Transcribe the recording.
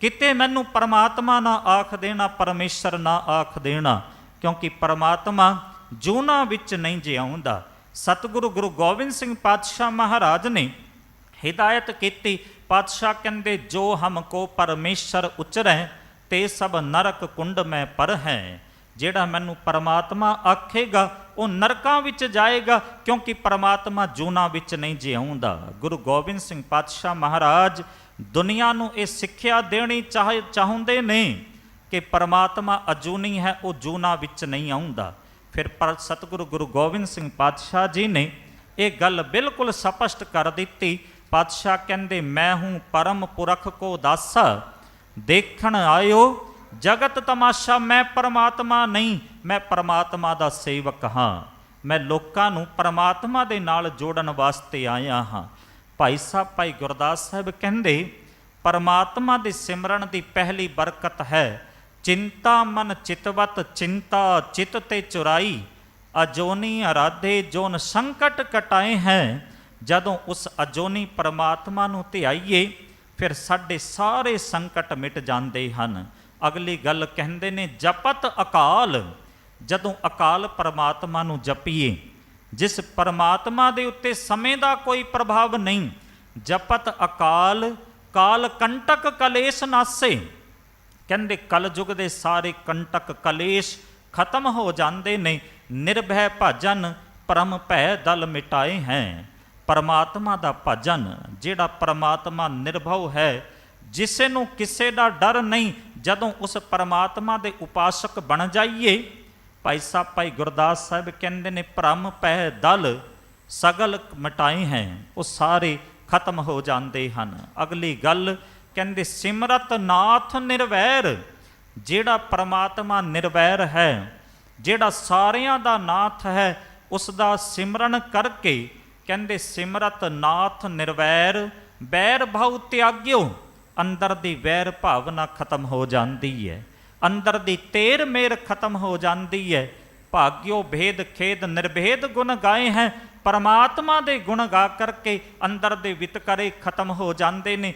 ਕਿਤੇ ਮੈਨੂੰ ਪਰਮਾਤਮਾ ਨਾ ਆਖ ਦੇਣਾ, ਪਰਮੇਸ਼ਰ ਨਾ ਆਖ ਦੇਣਾ, ਕਿਉਂਕਿ ਪਰਮਾਤਮਾ ਜੂਨਾ ਵਿੱਚ ਨਹੀਂ ਜਿਉਂਦਾ ਸਤਿਗੁਰੂ ਗੁਰੂ ਗੋਬਿੰਦ ਸਿੰਘ ਪਾਤਸ਼ਾਹ ਮਹਾਰਾਜ ਨੇ ਹਿਦਾਇਤ ਕੀਤੀ, ਪਾਤਸ਼ਾਹ ਕਹਿੰਦੇ, ਜੋ ਹਮ ਕੋ ਪਰਮੇਸ਼ਰ ਉਚਰੈ, ਤੇ ਸਭ ਨਰਕ ਕੁੰਡ ਮੈਂ ਪਰ ਹੈ। ਜਿਹੜਾ ਮੈਨੂੰ ਪਰਮਾਤਮਾ ਆਖੇਗਾ, ਉਹ ਨਰਕਾਂ ਵਿੱਚ ਜਾਏਗਾ, ਕਿਉਂਕਿ ਪਰਮਾਤਮਾ ਜੂਨਾ ਵਿੱਚ ਨਹੀਂ ਜਿਉਂਦਾ। ਗੁਰੂ ਗੋਬਿੰਦ ਸਿੰਘ ਪਾਤਸ਼ਾਹ ਮਹਾਰਾਜ ਦੁਨੀਆ ਨੂੰ ਇਹ ਸਿੱਖਿਆ ਦੇਣੀ ਚਾਹ, ਚਾਹੁੰਦੇ ਨੇ ਕਿ ਪਰਮਾਤਮਾ ਅਜੂਨੀ ਹੈ, ਉਹ ਜੂਨਾ ਵਿੱਚ ਨਹੀਂ ਆਉਂਦਾ। ਫਿਰ ਪਰ ਸਤਿਗੁਰੂ ਗੁਰੂ ਗੋਬਿੰਦ ਸਿੰਘ ਪਾਤਸ਼ਾਹ ਜੀ ਨੇ ਇਹ ਗੱਲ ਬਿਲਕੁਲ ਸਪਸ਼ਟ ਕਰ ਦਿੱਤੀ। ਪਾਤਸ਼ਾਹ ਕਹਿੰਦੇ, ਮੈਂ ਹੂੰ ਪਰਮ ਪੁਰਖ ਕੋ ਦਾਸਾ। ਦੇਖਣ ਆਇਓ ਜਗਤ ਤਮਾਸ਼ਾ, ਮੈਂ ਪਰਮਾਤਮਾ ਨਹੀਂ, ਮੈਂ ਪਰਮਾਤਮਾ ਦਾ ਸੇਵਕ ਹਾਂ। ਮੈਂ ਲੋਕਾਂ ਨੂੰ ਪਰਮਾਤਮਾ ਦੇ ਨਾਲ ਜੋੜਨ ਵਾਸਤੇ ਆਇਆ ਹਾਂ। ਭਾਈ ਸਾਹਿਬ, ਭਾਈ ਗੁਰਦਾਸ ਸਾਹਿਬ ਕਹਿੰਦੇ, ਪਰਮਾਤਮਾ ਦੇ ਸਿਮਰਨ ਦੀ ਪਹਿਲੀ ਬਰਕਤ ਹੈ, ਚਿੰਤਾ ਮਨ ਚਿਤਵਤ, ਚਿੰਤਾ ਚਿਤ ਤੇ ਚੁਰਾਈ। ਅਜੋਨੀ ਅਰਾਧੇ, ਜੋਨ ਸੰਕਟ ਕਟਾਏ ਹੈ। ਜਦੋਂ ਉਸ ਅਜੋਨੀ ਪਰਮਾਤਮਾ ਨੂੰ ਧਿਆਈਏ, ਫਿਰ ਸਾਡੇ ਸਾਰੇ ਸੰਕਟ ਮਿਟ ਜਾਂਦੇ ਹਨ। ਅਗਲੀ ਗੱਲ ਕਹਿੰਦੇ ਨੇ, ਜਪਤ ਅਕਾਲ, ਜਦੋਂ ਅਕਾਲ ਪਰਮਾਤਮਾ ਨੂੰ ਜਪੀਏ, ਜਿਸ ਪਰਮਾਤਮਾ ਦੇ ਉੱਤੇ ਸਮੇਂ ਦਾ ਕੋਈ ਪ੍ਰਭਾਵ ਨਹੀਂ, ਜਪਤ ਅਕਾਲ, ਕਾਲ ਕੰਟਕ ਕਲੇਸ਼ ਨਾਸੇ। ਕਹਿੰਦੇ, ਕਲਯੁਗ ਦੇ ਸਾਰੇ ਕੰਟਕ ਕਲੇਸ਼ ਖਤਮ ਹੋ ਜਾਂਦੇ ਨੇ, ਨਿਰਭੈ ਭਜਨ ਪਰਮ ਭੈ ਦਲ ਮਿਟਾਏ ਹੈ। ਪਰਮਾਤਮਾ ਦਾ ਭਜਨ, ਜਿਹੜਾ ਪਰਮਾਤਮਾ ਨਿਰਭਉ ਹੈ ਜਿਸੇ ਨੂੰ ਕਿਸੇ ਦਾ ਡਰ ਨਹੀਂ ਜਦੋਂ ਉਸ ਪਰਮਾਤਮਾ ਦੇ ਉਪਾਸਕ ਬਣ ਜਾਈਏ, ਭਾਈ ਸਾਹਿਬ, ਭਾਈ ਗੁਰਦਾਸ ਸਾਹਿਬ ਕਹਿੰਦੇ ਨੇ, ਭ੍ਰਮ ਭੈ ਦਲ, ਸਗਲ ਮਿਟਾਏ ਹੈ, ਉਹ ਸਾਰੇ ਖਤਮ ਹੋ ਜਾਂਦੇ ਹਨ। ਅਗਲੀ ਗੱਲ ਕਹਿੰਦੇ, ਸਿਮਰਤ ਨਾਥ ਨਿਰਵੈਰ, ਜਿਹੜਾ ਪਰਮਾਤਮਾ ਨਿਰਵੈਰ ਹੈ, ਜਿਹੜਾ ਸਾਰਿਆਂ ਦਾ ਨਾਥ ਹੈ ਉਸ ਦਾ ਸਿਮਰਨ ਕਰਕੇ ਕਹਿੰਦੇ, ਸਿਮਰਤ ਨਾਥ ਨਿਰਵੈਰ, ਬੈਰ ਭਉ ਤਿਆਗਿਓ। ਅੰਦਰ ਦੀ ਵੈਰ ਭਾਵਨਾ ਖਤਮ ਹੋ ਜਾਂਦੀ ਹੈ। ਅੰਦਰ ਦੀ ਤੇਰ ਮੇਰ ਖਤਮ ਹੋ ਜਾਂਦੀ ਹੈ। ਭਾਗਿਓ ਭੇਦ, ਖੇਦ, ਨਿਰਭੇਦ ਗੁਣ ਗਾਏ ਹੈ। ਪਰਮਾਤਮਾ ਦੇ ਗੁਣ ਗਾ ਕਰਕੇ ਅੰਦਰ ਦੇ ਵਿਤਕਰੇ ਖਤਮ ਹੋ ਜਾਂਦੇ ਨੇ।